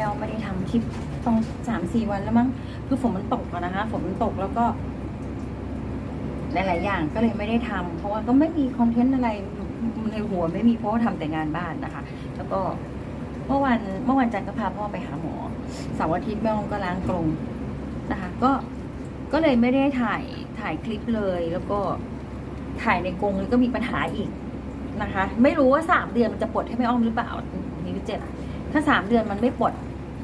ม่เอาไม่ได้ทำคลิปต้งสามสี่วันแล้วมั้งคือฝนมันตกอะนะคะฝนมันตกแล้วก็ หลาย ๆ อย่างก็เลยไม่ได้ทำเพราะว่าก็ไม่มีคอนเทนต์อะไรในหัวไม่มีเพราะว่าทำแต่งานบ้านนะคะ แล้วก็เมื่อวันเมื่อวันจันทร์ก็พาพ่อไปหาหมอเสาร์อาทิตย์แม่ก็ล้างกรงนะคะ ก็ก็เลยไม่ได้ถ่ายถ่ายคลิปเลย แล้วก็ถ่ายในกรงแล้วก็มีปัญหาอีกนะคะ ไม่รู้ว่าสามเดือนมันจะปลดให้แม่อ้อมหรือเปล่านี่เจ็ดถ้าสามเดือนมันไม่ปลด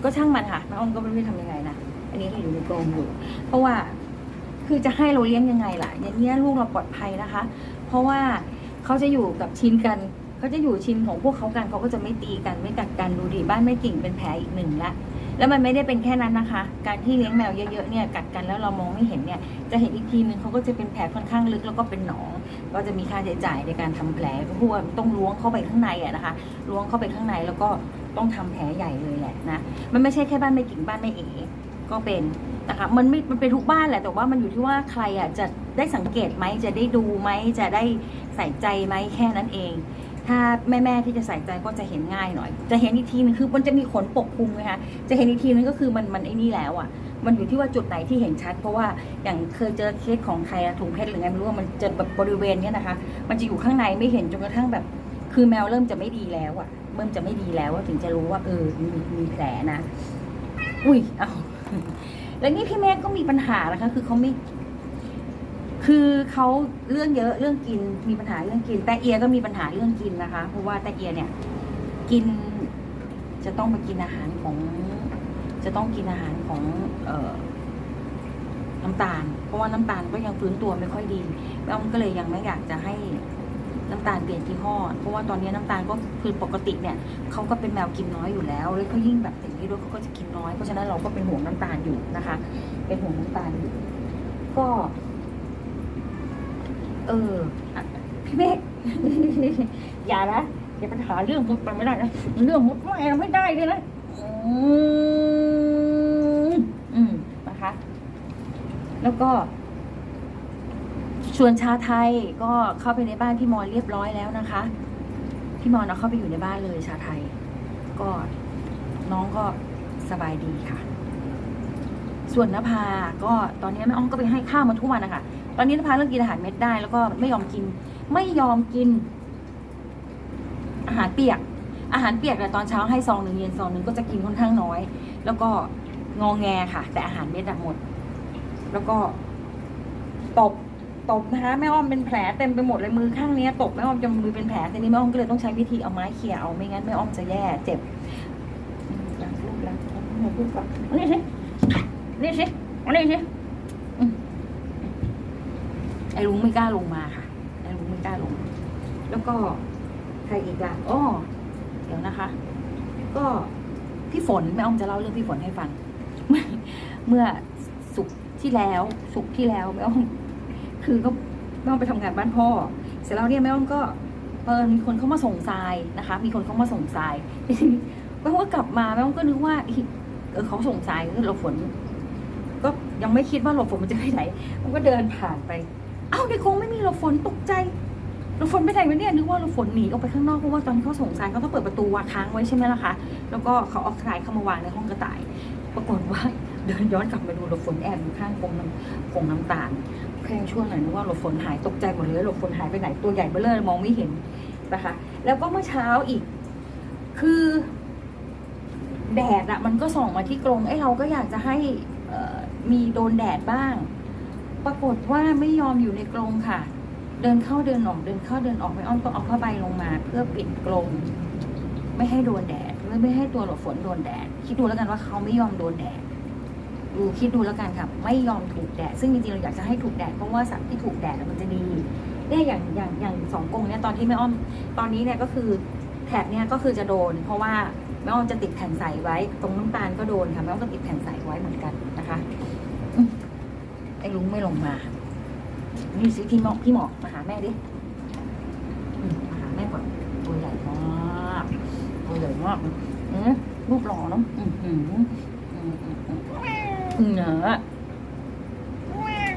ก็ช่างมันค่ะแม่อ้อมก็ไม่รู้จะทำยังไงนะอันนี้ก็อยู่ในกรงอยู่เพราะว่าคือจะให้เราเลี้ยงยังไงล่ะ อย่างเงี้ลูกเราปลอดภัยนะคะ เพราะว่าเขาจะอยู่กับชินกันเขาจะอยู่ชินของพวกเขากันเขาก็จะไม่ตีกันไม่กัดกันดูดิบ้านแม่กิ่งเป็นแผลอีกหนึ่งละแล้วมันไม่ได้เป็นแค่นั้นนะคะ การที่เลี้ยงแมวเยอะๆเนี่ยกัดกันแล้วเรามองไม่เห็นเนี่ยจะเห็นอีกทีนึงเขาก็จะเป็นแผลค่อนข้างลึกแล้วก็เป็นหนอง ก็จะมีค่าใช้จ่ายในการทำแผลก็พว่าต้องล้วงเข้าไปข้างในอะนะคะ ล้วงเข้าไปข้างในแล้วก็ ต้องทำแผลใหญ่เลยแหละนะ มันไม่ใช่แค่บ้านแม่กิ่งบ้านแม่เอ๋ก็เป็นนะคะมันไม่มันเป็นทุกบ้านแหละแต่ว่ามันอยู่ที่ว่าใครอะจะได้สังเกตไหมจะได้ดูไหมจะได้ใส่ใจไหมแค่นั้นเอง ถ้าแม่แม่ๆที่จะใส่ใจก็จะเห็นง่ายหน่อย จะเห็นอีกทีนึงคือมันจะมีขนปกคลุมไงคะจะเห็นอีกทีนึงก็คือมันมันไอ้นี่แล้วอะ มันอยู่ที่ว่าจุดไหนที่เห็นชัด เพราะว่าอย่างเคยเจอเคสของใครอะถุงเพชรหรือไงไม่รู้ว่ามันจะแบบบริเวณเนี้ยนะคะ มันจะอยู่ข้างในไม่เห็นจนกระทั่งแบบ คือแมวเริ่มจะไม่ดีแล้วอะ เริ่มจะไม่ดีแล้วถึงจะรู้ว่า เออมีมีแผลนะ อุ้ยเอาแล้วนี่พี่แม่ก็มีปัญหานะคะ คือเขาไม่ คือเขาเรื่องเยอะเรื่องกินมีปัญหาเรื่องกิน แต่เอียก็มีปัญหาเรื่องกินนะคะ เพราะว่าแต่เอียเนี่ย กินจะต้องมากินอาหารของ จะต้องกินอาหารของ เอ่อน้ำตาล เพราะว่าน้ำตาลก็ยังฟื้นตัวไม่ค่อยดีแม่อ้อมก็เลยยังไม่อยากจะให้ น้ำตาลเปลี่ยนยี่ห้อ เพราะว่าตอนนี้น้ำตาลก็คือปกติเนี่ยเขาก็เป็นแมวกินน้อยอยู่แล้ว แล้วเขายิ่งแบบอย่างนี้ด้วยเขาก็จะกินน้อย เพราะฉะนั้นเราก็เป็นห่วงน้ำตาลอยู่นะคะ เป็นห่วงน้ำตาลอยู่ ก็ เออพี่เมฆอย่านะอย่าปัญหาเรื่องมุดไปไม่ได้นะเรื่องมุดไม่ไม่ได้เลยนะอืมอืมนะคะ แล้วก็ ชวนชาไทยก็เข้าไปในบ้านพี่มอนเรียบร้อยแล้วนะคะ พี่มอนเอาเข้าไปอยู่ในบ้านเลยชาไทย ก็น้องก็สบายดีค่ะ ส่วนนภาก็ตอนนี้แม่อ้อมก็ไปให้ข้าวมาทุกวันนะคะ ตอนนี้นภาเริ่มกินอาหารเม็ดได้ แล้วก็ไม่ยอมกิน ไม่ยอมกิน อาหารเปียก อาหารเปียกแต่ตอนเช้าให้ซองหนึ่งเย็นซองหนึ่งก็จะกินค่อนข้างน้อย แล้วก็งองแงค่ะ แต่อาหารเม็ดอะหมด แล้วก็ตบ ตบนะคะแม่อ้อมเป็นแผลเต็มไปหมดเลยมือข้างนี้ตบแม่อ้อมจนมือเป็นแผลทีนี้แม่อ้อมก็เลยต้องใช้วิธีเอาไม้เขี่ยเอาไม่งั้นแม่อ้อมจะแย่เจ็บล้างลูกล้างให้ลูกก่อนนี่สินี่สิอานี่สิไอ้ลุงไม่กล้าลงมาค่ะไอ้ลุงไม่กล้าลง แล้วก็ใครอีกล่ะอ้อเดี๋ยวนะคะ ก็พี่ฝนแม่อ้อมจะเล่าเรื่องพี่ฝนให้ฟัง เมื่อสุกที่แล้ว สุกที่แล้วแม่อ้อม คือก็แม่อ้อมไปทำงานบ้านพ่อ เสร็จแล้วเนี่ยแม่อ้อมก็เออมีคนเข้ามาส่งทรายนะคะ มีคนเข้ามาส่งทรายแม่อ้อมก็กลับมาแม่อ้อมก็นึกว่าเออเขาส่งทรายคือหลบฝน ก็ยังไม่คิดว่าหลบฝนมันจะไปไหนมันก็เดินผ่านไปเอ้าในกรงไม่มีหลบฝนตกใจหลบฝนไปไหนวะเนี่ยนึกว่าหลบฝนหนีออกไปข้างนอกเพราะว่าตอนที่เขาส่งทรายเขาต้องเปิดประตูวางค้างไว้ใช่ไหมล่ะคะแล้วก็เขาเอาทรายเข้ามาวางในห้องกระต่าย ปรากฏว่าเดินย้อนกลับมาดูหลบฝนแอบอยู่ข้างกรงน้ำกรงน้ำตาล แค่ช่วงหน่อยนึกว่าหลบฝนหายตกใจหมดเลยหลบฝนหายไปไหนตัวใหญ่เบ้อเลยมองไม่เห็นนะคะ แล้วก็เมื่อเช้าอีก คือแดดอะมันก็ส่องมาที่กรงไอ้เราก็อยากจะให้มีโดนแดดบ้าง ปรากฏว่าไม่ยอมอยู่ในกรงค่ะ เดินเข้าเดินออกเดินเข้าเดินออกไม่อ้อมต้องเอาผ้าใบลงมา เพื่อปิดกรงไม่ให้โดนแดดและไม่ให้ตัวหลบฝนโดนแดดคิดดูแล้วกันว่าเขาไม่ยอมโดนแดด ดูคิดดูแล้วกันค่ะ ไม่ยอมถูกแดด ซึ่งจริงๆเราอยากจะให้ถูกแดดเพราะว่าสัตว์ที่ถูกแดดมันจะดีเนี่ยอย่างอย่างอย่างสองกรงเนี่ยตอนที่แม่อ้อมตอนนี้เนี่ยก็คือแถบเนี่ยก็คือจะโดน เพราะว่าแม่อ้อมจะติดแผ่นใสไว้ ตรงน้ำตาลก็โดนค่ะแม่อ้อมก็ติดแผ่นใสไว้เหมือนกันนะคะไอ้ลุงไม่ลงมา นี่สิพี่หมอกพี่หมอกมาหาแม่ดิมาหาแม่ก่อนตัวใหญ่มากตัวใหญ่มากอืมรูปหล่อเนาะอืมอืมอืมอืมอืม เงือ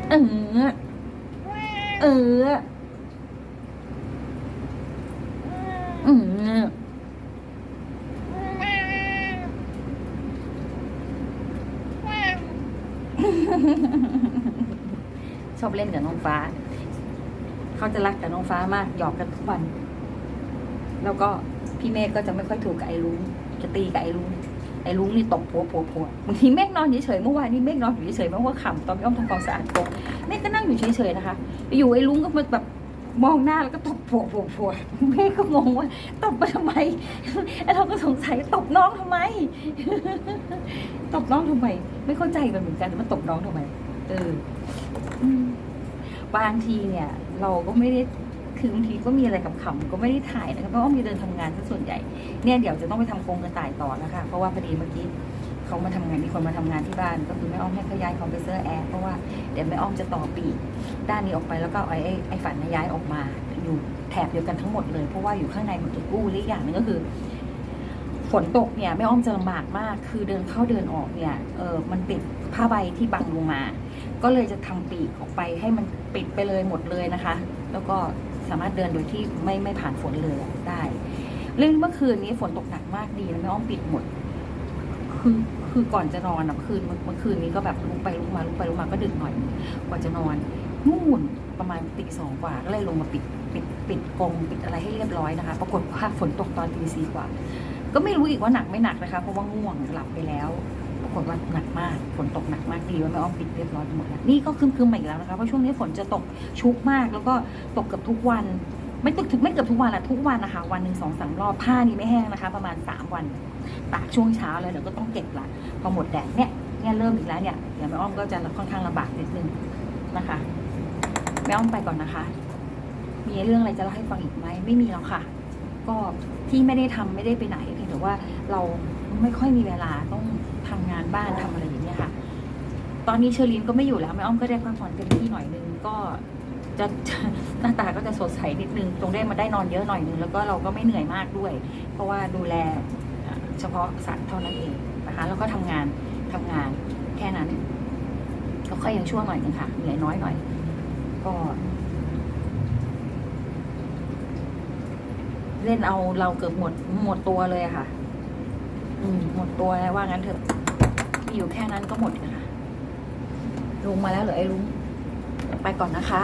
เออเออเออชอบเล่นกับน้องฟ้า เขาจะรักกับน้องฟ้ามาก หยอกกันทุกวัน แล้วก็พี่เมฆก็จะไม่ค่อยถูกกับไอรุ้งจะตีกับไอรุ้ง อ้ลุงนี่ตบผัวผัวผัวบางทีเมฆนอนเฉยๆเมื่อวานนี้เมฆนอนอยู่เฉยๆเพราะว่าขำตอนพี่อ้อมทำความสะอาดโต๊ะเมฆก็นั่งอยู่เฉยๆนะคะอยู่ไอ้ลุงก็มาแบบมองหน้าแล้วก็ตบผัวผัวผัวเมฆก็งงว่าตบมาทำไมไอ้เราก็สงสัยตบน้องทำไม ตบน้องทำไม ไม่เข้าใจมันเหมือนกันว่าตบน้องทำไม เออบางทีเนี่ย เราก็ไม่ได้ คือบางทีก็มีอะไรกับขำก็ไม่ได้ถ่ายนะครับเพราะว่ามีเดินทำงานซะส่วนใหญ่เนี่ยเดี๋ยวจะต้องไปทำโครงกระต่ายต่อแล้วค่ะเพราะว่าพอดีเมื่อกี้เขามาทำงานมีคนมาทำงานที่บ้าน ก็คือแม่อ้อมให้เขาย้ายคอมเพรสเซอร์แอร์เพราะว่าเดี๋ยวแม่อ้อมจะต่อปีกด้านนี้ออกไปแล้วก็ไอ้ไอ้ฝันยย้ายออกมาอยู่แถบเดียวกันทั้งหมดเลยเพราะว่าอยู่ข้างในหมันจะกู้หรืออย่างนึงก็คือฝนตกเนี่ยแม่อ้อมจะลำบากมาก คือเดินเข้าเดินออกเนี่ยเออมันติดผ้าใบที่บังลงมา ก็เลยจะทำปีกออกไปให้มันปิดไปเลยหมดเลยนะคะ แล้วก็ สามารถเดินโดยที่ไม่ไม่ผ่านฝนเลยได้ เรื่องเมื่อคืนนี้ฝนตกหนักมากดีแล้วแม่อ้อมปิดหมด คือคือก่อนจะนอนอะเมื่อคืนเมื่อคืนนี้ก็แบบลุกไปลุกมาลุกไปลุกมาก็ดึกหน่อย กว่าจะนอนนู่นประมาณตีสองกว่าก็เลยลงมาปิดปิดปิดกรงปิดอะไรให้เรียบร้อยนะคะ ปรากฏว่าฝนตกตอนตีสี่กว่า ก็ไม่รู้อีกว่าหนักไม่หนักนะคะ เพราะว่าง่วงหลับไปแล้วากฏว่าหนักมาก ฝนตกหนักมากดีว่าแม่อ้อมปิดเรียบร้อยหมดแล้วนี่ก็คืมคืมๆมาอีกแล้วนะคะ เพราะช่วงนี้ฝนจะตกชุกมาก แล้วก็ตกเกือบทุกวัน ไม่ตกถึงไม่เกือบทุกวันอะทุกวันนะคะ วันหนึ่งสองสามรอบ ผ้านี่ไม่แห้งนะคะ ประมาณสามวัน ตากช่วงเช้าแล้วเดี๋ยวก็ต้องเก็บละ พอหมดแดดเนี่ยเนี่ยเริ่มอีกแล้วเนี่ย เดี๋ยวแม่อ้อมก็จะค่อนข้างลำบากนิดนึงนะคะ แม่อ้อมไปก่อนนะคะ มีเรื่องอะไรจะเล่าให้ฟังอีกไหม ไม่มีแล้วค่ะ ก็ที่ไม่ได้ทำไม่ได้ไปไหน เพียงแต่ว่าเราไม่ค่อยมีเวลาต้องทำงานบ้านทำอะไรอย่างเงี้ยค่ะ ตอนนี้เชอรีนก็ไม่อยู่แล้วแม่อ้อมก็ได้พักผ่อนเต็มที่หน่อยนึงก็จะหน้าตาก็จะสดใสนิดนึง ตรงได้มาได้นอนเยอะหน่อยนึง แล้วก็เราก็ไม่เหนื่อยมากด้วย เพราะว่าดูแลเฉพาะสัตว์เท่านั้นเองนะคะแล้วก็ทำงานทำงานแค่นั้นก็ค่อยยังชั่วหน่อยนึงค่ะเหนื่อยน้อยหน่อย ก็ เล่นเอาเราเกือบหมดหมดตัวเลยอะค่ะ อืม หมดตัวแล้วว่างั้นเถอะมีอยู่แค่นั้นก็หมดนะคะลงมาแล้วเหรอไอ้ลุงไปก่อนนะคะ